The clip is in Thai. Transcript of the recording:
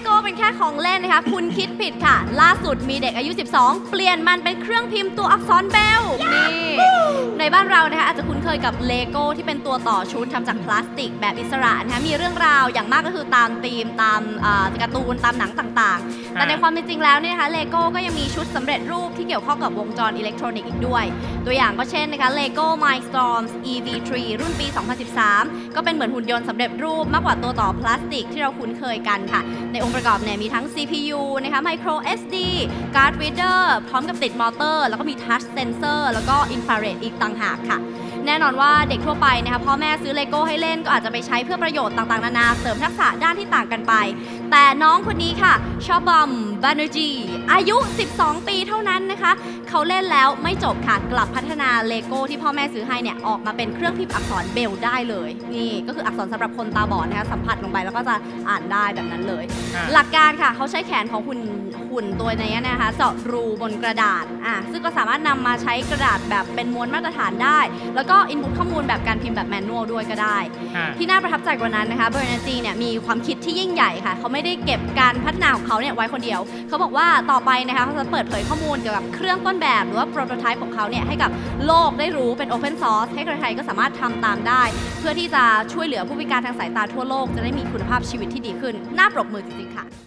โก้เป็นแค่ของเล่นนะคะ คุณคิดผิดค่ะ ล่าสุดมีเด็กอายุ 12 เปลี่ยนมันเป็นเครื่องพิมพ์ตัวอักษรเบลนี่ในบ้านเรานะคะอาจจะคุ้นเคยกับเลโก้ที่เป็นตัวต่อชุดทำจากพลาสติกแบบอิสระนะคะมีเรื่องราวอย่างมากก็คือตามธีมตามเอ่อการ์ตูนตามหนังต่างๆ แต่ในความเป็นจริงแล้วเนี่ยนะคะเลโก้ก็ยังมีชุดสำเร็จรูปที่เกี่ยวข้องกับวงจรอิเล็กทรอนิกส์อีกด้วย ตัวอย่างก็เช่นนะคะ Lego Mindstorms EV3 รุ่นปี 2013 ก็เป็นเหมือนหุ่นยนต์สำเร็จรูปมากกว่าตัวต่อพลาสติกที่เราคุ้นเคยกันค่ะในองค์ประกอบเนี่ยมีทั้ง CPU นะคะ Micro SD Card Reader พร้อมกับติดมอเตอร์ แล้วก็มี Touch Sensor แล้วก็ Infrared อีกต่างหากค่ะ แน่นอนว่าเด็กทั่วไปนะคะพ่อแม่ซื้อเลโก้ให้เล่นก็อาจจะไปใช้เพื่อประโยชน์ต่างๆ นานาเสริมทักษะด้านที่ต่างกันไป แต่น้องคนนี้ค่ะชอบบอมบานูจีอายุ 12 ปีเท่านั้นนะคะ เขาเล่นแล้วไม่จบค่ะ กลับพัฒนาเลโก้ที่พ่อแม่ซื้อให้เนี่ย ออกมาเป็นเครื่องพิมพ์อักษรเบลได้เลย นี่ก็คืออักษรสำหรับคนตาบอดนะคะสัมผัสลงไปแล้วก็จะอ่านได้แบบนั้นเลยอ่าหลักการค่ะเขาใช้แขนของหุ่นหุ่นตัวนี้นะคะเจาะรูบนกระดาษอะซึ่งก็สามารถนำมาใช้กระดาษแบบเป็นม้วนมาตรฐานได้ แล้วก็อินพุตข้อมูลแบบการพิมพ์แบบแมนนวลด้วยก็ได้อ่าที่น่าประทับใจกว่านั้นนะคะเบอร์นาจีเนี่ยมีความคิดที่ยิ่งใหญ่ค่ะเขาไม่ได้เก็บการพัฒนาของเขาเนี่ยไว้คนเดียว เขาบอกว่าต่อไปนะคะเขาจะเปิดเผยข้อมูลเกี่ยวกับเครื่องต้นแบบ หรือว่าโปรโตไทป์ของเขาเนี่ยให้กับโลกได้รู้เป็น Open Source ให้ใครๆก็สามารถทำตามได้ เพื่อที่จะช่วยเหลือผู้พิการทางสายตาทั่วโลกจะได้มีคุณภาพชีวิตที่ดีขึ้น น่าปรบมือจริงๆค่ะ